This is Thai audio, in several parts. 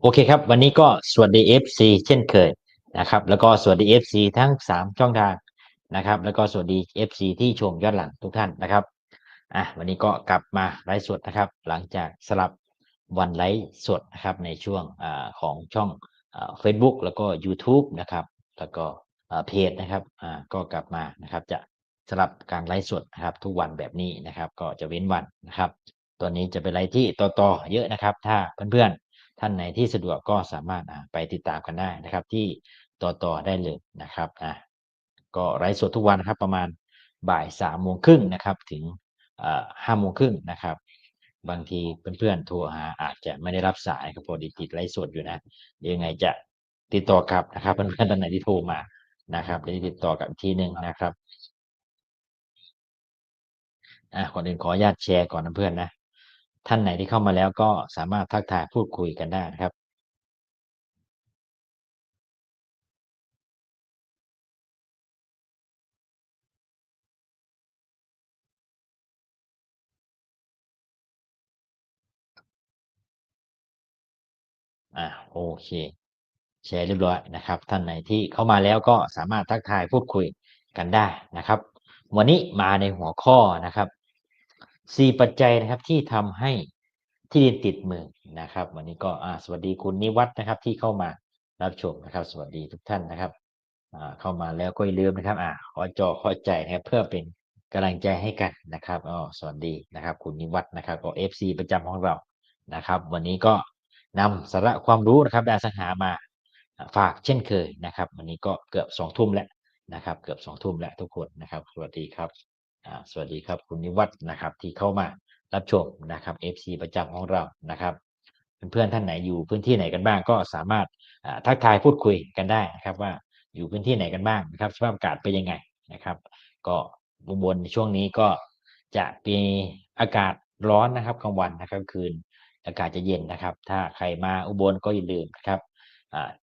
โอเคครับ วันนี้ก็สวัสดี FC เช่นเคยนะครับ แล้วก็สวัสดี FC ทั้ง 3 ช่องทางนะครับ แล้วก็สวัสดี FC ที่ชมยอนหลังทุกท่านนะครับอะวันนี้ก็กลับมาไลฟ์สดนะครับ หลังจากสลับวันไลฟ์สดนะครับในช่วงอของช่องเฟซบุ๊กแล้วก็ YouTube นะครับ แล้วก็เพจนะครับอ่าก็กลับมานะครับ จะสลับการไลฟ์สดนะครับ ทุกวันแบบนี้นะครับ ก็จะเว้นวันนะครับตัวนี้จะเป็นไลฟ์ที่ต่อๆเยอะนะครับ ถ้าเพื่อนๆ ท่านไหนที่สะดวกก็สามารถไปติดตามกันได้นะครับ ที่ต่อต่อได้เลยนะครับอะก็ไลฟ์สดทุกวันนะครับ ประมาณบ่ายสามโมงครึ่งนะครับ ถึงห้าโมงครึ่งนะครับ บางทีเพื่อนๆโทรหาอาจจะไม่ได้รับสายครับพอดีติดไลฟ์สดอยู่นะเดี๋ยวยังไงจะติดต่อกลับนะครับเพื่อนๆท่านไหนที่โทรมานะครับเดี๋ยวติดต่อกลับอีกทีหนึ่งนะครับอะก่อนอื่นขออนุญาตแชร์ก่อนนะเพื่อนนะ ท่านไหนที่เข้ามาแล้วก็สามารถทักทายพูดคุยกันได้นะครับ อ่าโอเคแชร์เรียบร้อยนะครับ ท่านไหนที่เข้ามาแล้วก็สามารถทักทายพูดคุยกันได้นะครับ วันนี้มาในหัวข้อนะครับ สี่ปัจจัยนะครับที่ทำให้ที่ดินติดมือนะครับ วันนี้ก็อ่าสวัสดีคุณนิวัฒน์นะครับ ที่เข้ามารับชมนะครับ สวัสดีทุกท่านนะครับอ่าเข้ามาแล้วก็อย่าลืมนะครับอ่าขอจอขอใจนะครับเพื่อเป็นกำลังใจให้กันนะครับอ๋อสวัสดีนะครับ คุณนิวัฒน์นะครับก็ FC ประจำของเรานะครับ วันนี้ก็นำสาระความรู้นะครับด้านสังหามาฝากเช่นเคยนะครับ วันนี้ก็เกือบสองทุ่มแล้วนะครับ เกือบสองทุ่มแล้วทุกคนนะครับ สวัสดีครับ สวัสดีครับคุณนิวัฒนะครับ ที่เข้ามารับชมนะครับ FC ประจำของเรานะครับเพื่อนๆท่านไหนอยู่พื้นที่ไหนกันบ้างก็สามารถทักทายพูดคุยกันได้นะครับ ว่าอยู่พื้นที่ไหนกันบ้างนะครับสภาพอากาศเป็นยังไงนะครับ ก็อุบลในช่วงนี้ก็จะมีอากาศร้อนนะครับกลางวันนะครับคืนอากาศจะเย็นนะครับ ถ้าใครมาอุบลก็อย่าลืมนะครับ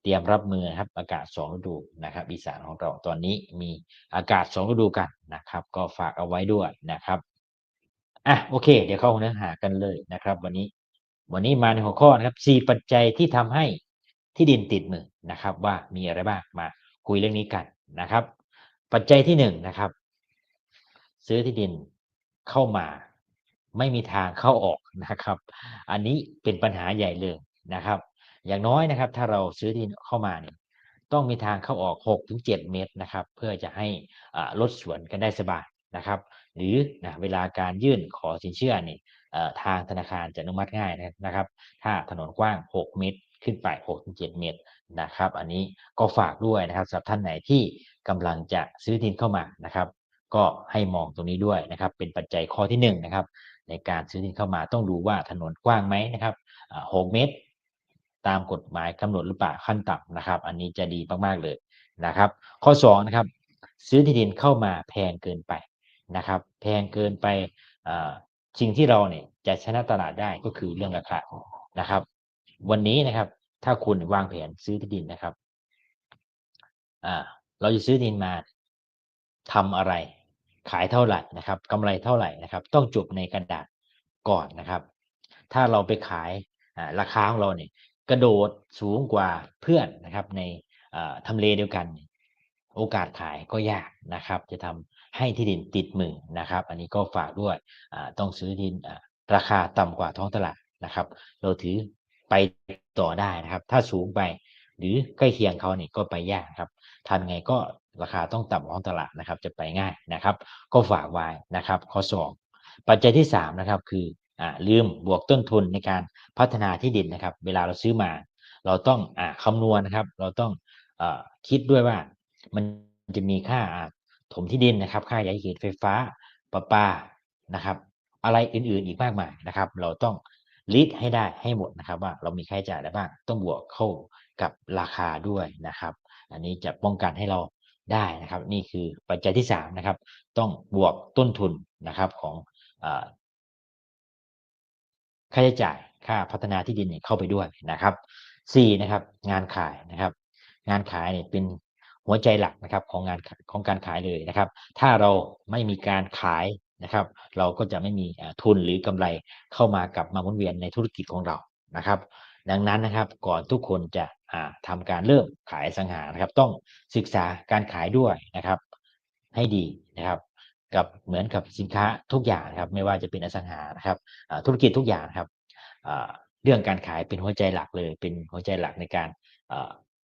เตรียมรับมือครับอากาศสองฤดูนะครับอีสานของเราตอนนี้มีอากาศสองฤดูกันนะครับ ก็ฝากเอาไว้ด้วยนะครับอะโอเค เดี๋ยวเข้าเนื้อหากันเลยนะครับ วันนี้วันนี้มาในหัวข้อนะครับสี่ปัจจัยที่ทำให้ที่ดินติดมือนะครับ ว่ามีอะไรบ้างมาคุยเรื่องนี้กันนะครับ ปัจจัยที่หนึ่งนะครับ ซื้อที่ดินเข้ามาไม่มีทางเข้าออกนะครับ อันนี้เป็นปัญหาใหญ่เลยนะครับ อย่างน้อยนะครับ ถ้าเราซื้อที่ดินเข้ามาเนี่ยต้องมีทางเข้าออก6ถึง7เมตรนะครับ เพื่อจะให้รถสวนกันได้สบายนะครับ หรือนะเวลาการยื่นขอสินเชื่อนี่เอ่อทางธนาคารจะอนุมัติง่ายนะครับ ถ้าถนนกว้าง 6 เมตร ขึ้นไป6ถึง7เมตรนะครับ อันนี้ก็ฝากด้วยนะครับสำหรับท่านไหนที่กำลังจะซื้อที่ดินเข้ามานะครับ ก็ให้มองตรงนี้ด้วยนะครับ เป็นปัจจัยข้อที่หนึ่งนะครับ ในการซื้อที่ดินเข้ามาต้องดูว่าถนนกว้างไหมนะครับ6เมตร ตามกฎหมายกำหนดหรือเปล่าขั้นต่ำนะครับ อันนี้จะดีมากๆเลยนะครับ ข้อสองนะครับซื้อที่ดินเข้ามาแพงเกินไปนะครับ แพงเกินไปสิ่งที่เราเนี่ยจะชนะตลาดได้ก็คือเรื่องราคานะครับ วันนี้นะครับ ถ้าคุณวางแผนซื้อที่ดินนะครับอ่าเราจะซื้อที่ดินมาทำอะไร ขายเท่าไหร่นะครับกำไรเท่าไหร่นะครับ ต้องจบในกระดาษก่อนนะครับ ถ้าเราไปขายราคาของเราเนี่ย ระโดดสูงกว่าเพื่อนนะครับในอ่าทำเลเดียวกัน โอกาสขายก็ยากนะครับ จะทำให้ที่ดินติดมือนะครับ อันนี้ก็ฝากด้วยต้องซื้อที่ดินราคาต่ำกว่าท้องตลาดนะครับ เราถือไปต่อได้นะครับ ถ้าสูงไปหรือใกล้เคียงเขาเนี่ยก็ไปยากครับทำไงก็ราคาต้องต่ำกว่าท้องตลาดนะครับ จะไปง่ายนะครับ ก็ฝากไว้นะครับ ข้อสองปัจจัยที่สามนะครับคือ ลืมบวกต้นทุนในการพัฒนาที่ดินนะครับ เวลาเราซื้อมา เราต้องอ่าคำนวณนะครับ เราต้องอคิดด้วยว่ามันจะมีค่าถมที่ดินนะครับ ค่าย้ายเขตไฟฟ้าประปานะครับ อะไรอื่นๆอีกมากมายนะครับ เราต้องลิสต์ให้ได้ให้หมดนะครับ ว่าเรามีค่าใช้จ่ายอะไรบ้างต้องบวกเข้ากับราคาด้วยนะครับ อันนี้จะป้องกันให้เราได้นะครับ นี่คือปัจจัยที่สามนะครับ ต้องบวกต้นทุนนะครับของ ค่าใช้จ่ายค่าพัฒนาที่ดินเนี่ยเข้าไปด้วยนะครับสี่นะครับงานขายนะครับ งานขายเนี่ยเป็นหัวใจหลักนะครับของงานของการขายเลยนะครับ ถ้าเราไม่มีการขายนะครับ เราก็จะไม่มีทุนหรือกำไรเข้ามากลับมาหมุนเวียนในธุรกิจของเรานะครับ ดังนั้นนะครับก่อนทุกคนจะอ่าทำการเริ่มขายสังหานะครับ ต้องศึกษาการขายด้วยนะครับ ให้ดีนะครับ กับเหมือนกับสินค้าทุกอย่างครับ ไม่ว่าจะเป็นอสังหานะครับธุรกิจทุกอย่างครับเรื่องการขายเป็นหัวใจหลักเลย เป็นหัวใจหลักในการ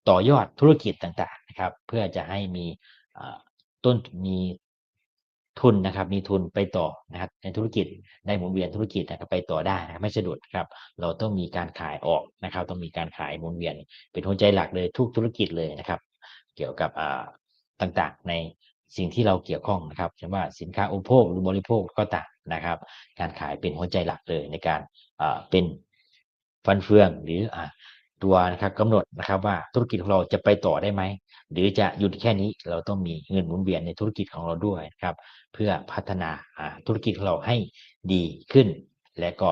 ต่อยอดธุรกิจต่างๆนะครับ เพื่อจะให้มีต้นมีทุนนะครับ มีทุนไปต่อนะครับในธุรกิจในหมุนเวียนธุรกิจนะครับไปต่อได้นะไม่สะดุดครับ เราต้องมีการขายออกนะครับ ต้องมีการขายหมุนเวียน เป็นหัวใจหลักเลยทุกธุรกิจเลยนะครับ เกี่ยวกับต่างๆใน สิ่งที่เราเกี่ยวข้องนะครับเช่นว่าสินค้าอุปโภคหรือบริโภคก็ต่างนะครับ การขายเป็นหัวใจหลักเลยในการเป็นฟันเฟืองหรืออตัวนะครับกำหนดนะครับว่าธุรกิจของเราจะไปต่อได้ไหมหรือจะหยุดแค่นี้เราต้องมีเงินหมุนเวียนในธุรกิจของเราด้วยนะครับ เพื่อพัฒนาธุรกิจของเราให้ดีขึ้น และก็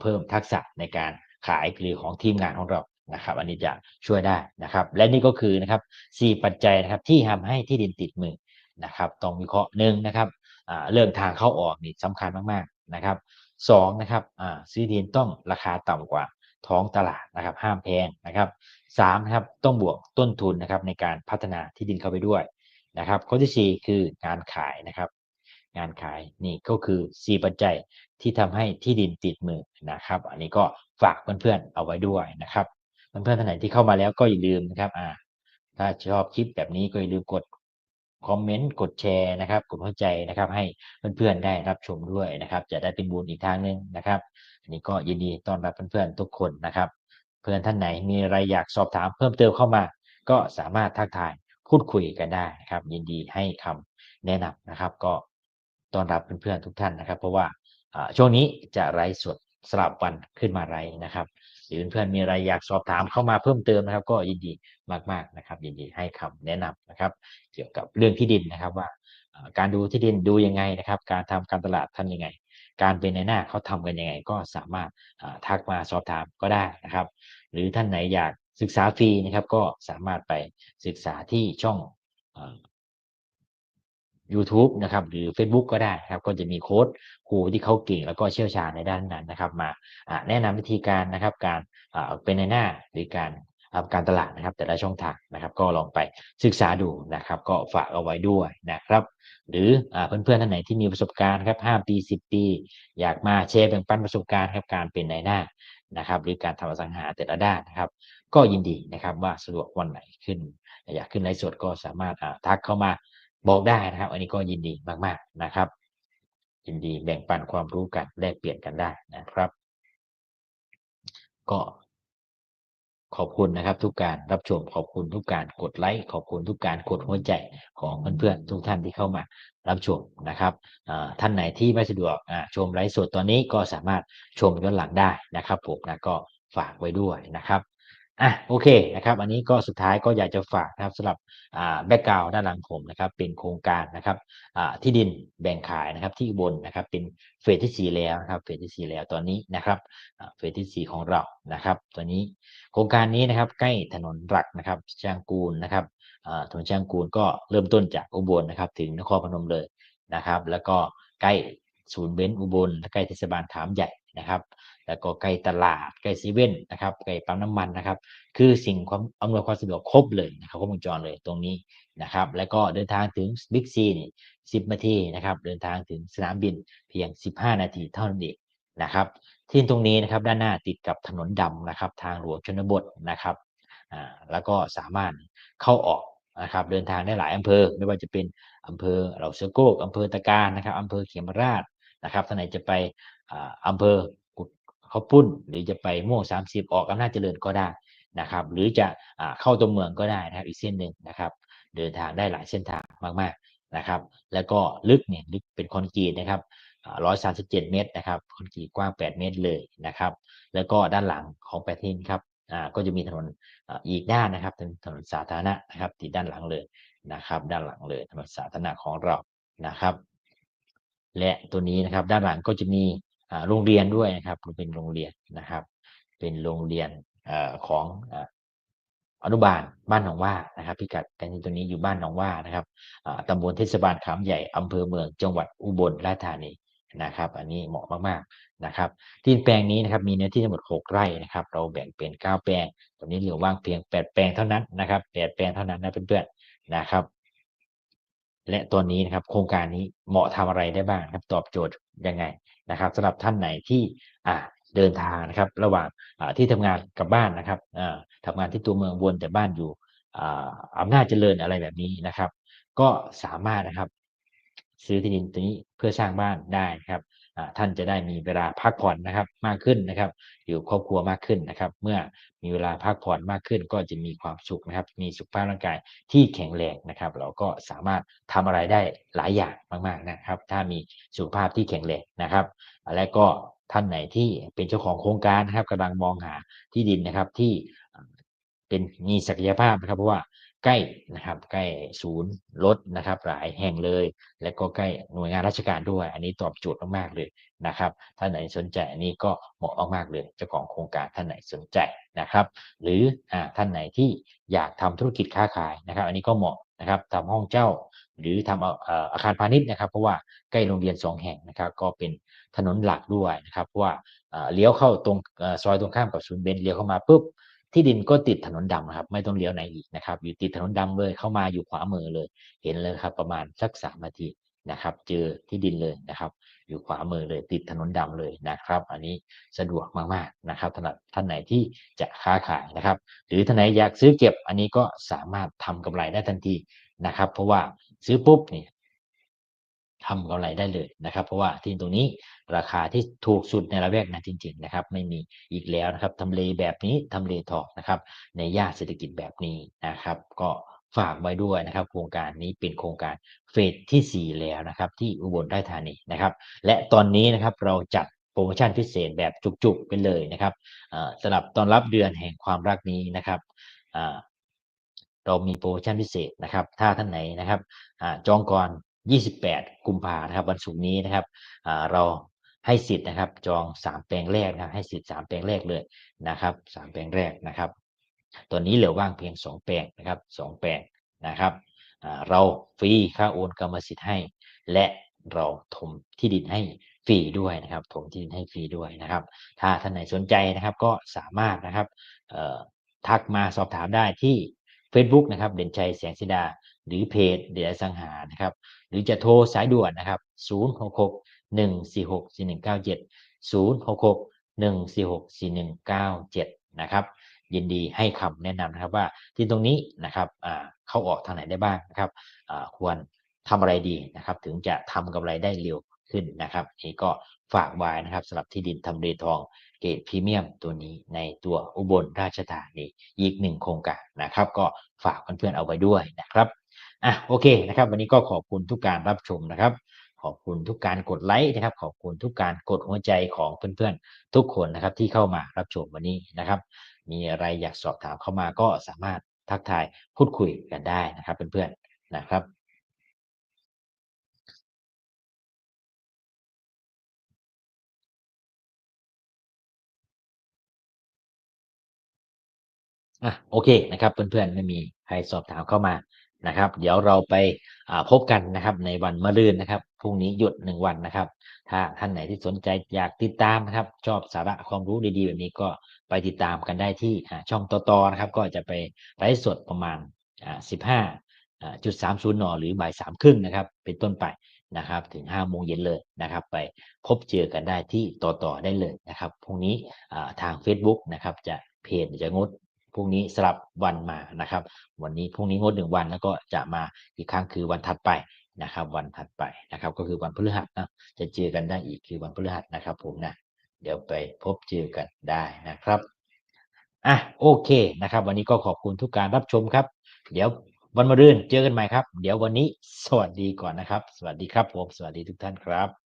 เพิ่มทักษะในการขายหรือของทีมงานของเรานะครับ อันนี้จะช่วยได้นะครับ และนี่ก็คือนะครับสี่ปัจจัยนะครับที่ทำให้ที่ดินติดมือ นะครับต้องวิเคราะห์หนึ่งนะครับเรื่องทางเข้าออกนี่สำคัญมากๆนะครับสองนะครับซื้อที่ดินต้องราคาต่ำกว่าท้องตลาดนะครับ ห้ามแพงนะครับสามนะครับต้องบวกต้นทุนนะครับในการพัฒนาที่ดินเข้าไปด้วยนะครับ ข้อที่สี่คืองานขายนะครับ งานขายนี่ก็คือ4ปัจจัยที่ทำให้ที่ดินติดมือนะครับ อันนี้ก็ฝากเพื่อนๆเอาไว้ด้วยนะครับเพื่อนๆท่านไหนที่เข้ามาแล้วก็อย่าลืมนะครับอ่าถ้าชอบคลิปแบบนี้ก็อย่าลืมกด คอมเมนต์กดแชร์นะครับ กดหัวใจนะครับ ให้เพื่อนๆได้รับชมด้วยนะครับ จะได้เป็นบุญอีกทางหนึ่งนะครับอันนี้ก็ยินดีต้อนรับเพื่อนๆทุกคนนะครับ เพื่อนท่านไหนมีอะไรอยากสอบถามเพิ่มเติมเข้ามา ก็สามารถทักทายพูดคุยกันได้นะครับ ยินดีให้คำแนะนำนะครับ ก็ต้อนรับเพื่อนๆทุกท่านนะครับ เพราะว่าอ่าช่วงนี้จะไลฟ์สดสลับวันขึ้นมาไลฟ์นะครับ หรือเพื่อนๆมีอะไรอยากสอบถามเข้ามาเพิ่มเติมนะครับ ก็ยินดีมากๆนะครับ ยินดีให้คำแนะนำนะครับ เกี่ยวกับเรื่องที่ดินนะครับว่าการดูที่ดินดูยังไงนะครับ การทำการตลาดทำยังไง การเป็นในหน้าเขาทำกันยังไง ก็สามารถทักมาสอบถามก็ได้นะครับ หรือท่านไหนอยากศึกษาฟรีนะครับ ก็สามารถไปศึกษาที่ช่อง YouTube นะครับหรือ Facebook ก็ได้ครับก็จะมีโค้ดครูที่เขาเก่งแล้วก็เชี่ยวชาญในด้านนั้นนะครับ มาแนะนำวิธีการนะครับการเป็นในหน้าหรือการทำการตลาดนะครับแต่ละช่องทางนะครับ ก็ลองไปศึกษาดูนะครับ ก็ฝากเอาไว้ด้วยนะครับ หรืออเพื่อนๆท่านไหนที่มีประสบการณ์ครับ5ปี10 ปี อยากมาแชร์แบ่งปันประสบการณ์ครับการเป็นในหน้านะครับ หรือการทำอสังหาแต่ละด้านนะครับ ก็ยินดีนะครับว่าสะดวกวันไหนขึ้น อยากขึ้นไลฟ์สดก็สามารถทักเข้ามา บอกได้นะครับ อันนี้ก็ยินดีมากๆนะครับ ยินดีแบ่งปันความรู้กันแลกเปลี่ยนกันได้นะครับ ก็ขอบคุณนะครับ ทุกการรับชมขอบคุณทุกการกดไลค์ขอบคุณทุกการกดหัวใจของเพื่อนๆทุกท่านที่เข้ามารับชมนะครับท่านไหนที่ไม่สะดวกชมไลฟ์สดตอนนี้ก็สามารถชมย้อนหลังได้นะครับผมนะก็ฝากไว้ด้วยนะครับ อะโอเคนะครับ อันนี้ก็สุดท้ายก็อยากจะฝากนะครับสำหรับแบ็กกราวด้านหลังผมนะครับ เป็นโครงการนะครับที่ดินแบ่งขายนะครับที่บนนะครับเป็นเฟสที่สี่แล้วนะครับเฟสที่สี่แล้วตอนนี้นะครับเฟสที่สี่ของเรานะครับตัวนี้โครงการนี้นะครับใกล้ถนนหลักนะครับช่างกูลนะครับถนนช่างกูลก็เริ่มต้นจากอุบลนะครับ ถึงนครพนมเลยนะครับ แล้วก็ใกล้ศูนย์เบนซ์อุบลใกล้เทศบาลขามใหญ่นะครับ แล้วก็ใกล้ตลาดใกล้ซีเว่นนะครับใกล้ปั๊มน้ำมันนะครับ คือสิ่งความอำนวยความสะดวกครบเลยนะครับครบวงจรเลยตรงนี้นะครับ แล้วก็เดินทางถึงบิ๊กซีนี่สิบนาทีนะครับ เดินทางถึงสนามบินเพียง 15 นาทีเท่านั้นเองนะครับ ที่ตรงนี้นะครับด้านหน้าติดกับถนนดำนะครับ ทางหลวงชนบทนะครับอ่าแล้วก็สามารถเข้าออกนะครับเดินทางได้หลายอำเภอ ไม่ว่าจะเป็นอำเภอเหล่าเสือโก้อำเภอตะการนะครับอำเภอเขมราชนะครับท่านไหนจะไปอ่าอำเภอ เขาปุ้น หรือจะไปม่วง30ออกอำนาจเจริญก็ได้นะครับ หรือจะอเข้าตัวเมืองก็ได้นะครับ อีกเส้นหนึ่งนะครับ เดินทางได้หลายเส้นทางมากๆนะครับ แล้วก็ลึกเนี่ยลึกเป็นคอนกรีตนะครับร้อยสามสิบเจ็ดเมตรนะครับคอนกรีตกว้างแปดเมตรเลยนะครับ แล้วก็ด้านหลังของแปดทินครับก็จะมีถนนอีกด้านนะครับเป็นถนนสาธารณะนะครับติดด้านหลังเลยนะครับ ด้านหลังเลยถนนสาธารณะของเรานะครับ และตัวนี้นะครับด้านหลังก็จะมี โรงเรียนด้วยนะครับเป็นโรงเรียนนะครับ เป็นโรงเรียนอของอนุบาลบ้านหนองว่านะครับพิกัดกันที่ตัวนี้อยู่บ้านหนองว่านะครับตำบลเทศบาลขามใหญ่อำเภอเมืองจังหวัดอุบลราชธานีนะครับ อันนี้เหมาะมากๆนะครับ ที่แปลงนี้นะครับมีเนื้อที่ทั้งหมด 6 ไร่นะครับ เราแบ่งเป็น 9 แปลงตอนนี้เหลือว่างเพียง 8 แปลงเท่านั้นนะครับ 8 แปลงเท่านั้นนะเพื่อนๆนะครับ และตัวนี้นะครับโครงการนี้เหมาะทำอะไรได้บ้างครับตอบโจทย์ยังไง นะครับสำหรับท่านไหนที่อ่าเดินทางนะครับ ระหว่างที่ทำงานกับบ้านนะครับทำทำงานที่ตัวเมืองวนแต่บ้านอยู่อ่าอำนาจเจริญอะไรแบบนี้นะครับ ก็สามารถนะครับ ซื้อที่ดินตัวนี้เพื่อสร้างบ้านได้นะครับท่านจะได้มีเวลาพักผ่อนนะครับมากขึ้นนะครับ อยู่ครอบครัวมากขึ้นนะครับ เมื่อมีเวลาพักผ่อนมากขึ้น ก็จะมีความสุขนะครับ มีสุขภาพร่างกายที่แข็งแรงนะครับ เราก็สามารถทำอะไรได้หลายอย่างมาก ๆนะครับ ถ้ามีสุขภาพที่แข็งแรงนะครับ และก็ท่านไหนที่เป็นเจ้าของโครงการนะครับกำลังมองหาที่ดินนะครับที่เป็นมีศักยภาพนะครับเพราะว่า ใกล้นะครับ ใกล้ศูนย์รถนะครับ หลายแห่งเลย และก็ใกล้หน่วยงานราชการด้วย อันนี้ตอบโจทย์มากๆเลยนะครับ ท่านไหนสนใจอันนี้ก็เหมาะมากๆเลยเจ้าของโครงการท่านไหนสนใจนะครับ หรืออท่านไหนที่อยากทำธุรกิจค้าขายนะครับ อันนี้ก็เหมาะนะครับทำห้องเช่าหรือทำอาอาคารพาณิชย์นะครับ เพราะว่าใกล้โรงเรียนสองแห่งนะครับ ก็เป็นถนนหลักด้วยนะครับเพราะว่าเอ่อเลี้ยวเข้าตรงอซอยตรงข้ามกับศูนย์เบนเลี้ยวเข้ามาปุ๊บ ที่ดินก็ติดถนนดำครับ ไม่ต้องเลี้ยวไหนอีกนะครับ อยู่ติดถนนดำเลยเข้ามาอยู่ขวามือเลย เห็นเลยครับ ประมาณสักสามนาทีนะครับ เจอที่ดินเลยนะครับ อยู่ขวามือเลย ติดถนนดำเลยนะครับ อันนี้สะดวกมากๆนะครับสำหรับท่านไหนที่จะค้าขายนะครับ หรือท่านไหนอยากซื้อเก็บ อันนี้ก็สามารถทำกำไรได้ทันทีนะครับ เพราะว่าซื้อปุ๊บเนี่ย ทำกำไรได้เลยนะครับ เพราะว่าที่ตรงนี้ราคาที่ถูกสุดในละแวกนั้นจริง ๆ นะครับ ไม่มีอีกแล้วนะครับทำเลแบบนี้ทำเลทองนะครับ ในย่านเศรษฐกิจแบบนี้นะครับ ก็ฝากไว้ด้วยนะครับ โครงการนี้เป็นโครงการเฟสที่ 4 แล้วนะครับ ที่อุบลราชธานีนะครับ และตอนนี้นะครับเราจัดโปรโมชั่นพิเศษแบบจุกๆไปเลยนะครับสำหรับตอนรับเดือนแห่งความรักนี้นะครับเรามีโปรโมชั่นพิเศษนะครับ ถ้าท่านไหนนะครับอจองก่อน 28 กุมภานะครับ วันศุกร์นี้นะครับเราให้สิทธิ์นะครับ จอง 3 แปลงแรกนะครับให้สิทธิ์ 3 แปลงแรกเลยนะครับ 3 แปลงแรกนะครับ ตอนนี้เหลือว่างเพียง 2 แปลงนะครับ 2 แปลงนะครับเราฟรีค่าโอนกรรมสิทธิ์ให้ และเราถมที่ดินให้ฟรีด้วยนะครับถมที่ดินให้ฟรีด้วยนะครับ ถ้าท่านไหนสนใจนะครับก็สามารถนะครับทักมาสอบถามได้ที่ Facebook นะครับ เด่นชัยแสงสิดา หรือเพจเดียสังหานะครับ หรือจะโทรสายด่วนนะครับ 066 146 4197 066 146 4197 นะครับยินดีให้คำแนะนำนะครับว่าที่ตรงนี้นะครับเข้าออกทางไหนได้บ้างนะครับควรทำอะไรดีนะครับ ถึงจะทำกำไรได้เร็วขึ้นนะครับนี่ก็ฝากไว้นะครับสำหรับที่ดินทำเลทองเกรดพรีเมียมตัวนี้ในตัวอุบลราชธานีอีกหนึ่งโครงการนะครับ ก็ฝากเพื่อนๆเอาไว้ด้วยนะครับ อะโอเคนะครับ วันนี้ก็ขอบคุณทุกการรับชมนะครับ ขอบคุณทุกการกดไลค์นะครับ ขอบคุณทุกการกดหัวใจของเพื่อนๆ ทุกคนนะครับที่เข้ามารับชมวันนี้นะครับ มีอะไรอยากสอบถามเข้ามาก็สามารถทักทายพูดคุยกันได้นะครับ เพื่อนๆนะครับอะโอเคนะครับ เพื่อนๆไม่มีใครสอบถามเข้ามา นะครับ เดี๋ยวเราไปพบกันนะครับ ในวันมะรืนนะครับพรุ่งนี้หยุดหนึ่งวันนะครับ ถ้าท่านไหนที่สนใจอยากติดตามนะครับ ชอบสาระความรู้ดีๆ แบบนี้ก็ไปติดตามกันได้ที่อ่าช่องต่อๆนะครับ ก็จะไปไลฟ์สดประมาณสิบห้าจุดสามศูนย์นหรือบ่ายสามครึ่งนะครับ เป็นต้นไปนะครับ ถึงห้าโมงเย็นเลยนะครับ ไปพบเจอกันได้ที่ต่อๆได้เลยนะครับพรุ่งนี้ทาง Facebook นะครับ จะเพจจะงด พรุ่งนี้สลับวันมานะครับ วันนี้พรุ่งนี้งดหนึ่งวันแล้วก็จะมาอีกครั้งคือวันถัดไปนะครับ วันถัดไปนะครับ ก็คือวันพฤหัสนะจะเจอกันได้อีกคือวันพฤหัสนะครับ ผมนะเดี๋ยวไปพบเจอกันได้นะครับอะโอเคนะครับ วันนี้ก็ขอบคุณทุกการรับชมครับ เดี๋ยววันมะรืนเจอกันใหม่ครับ เดี๋ยววันนี้สวัสดีก่อนนะครับ สวัสดีครับผมสวัสดีทุกท่านครับ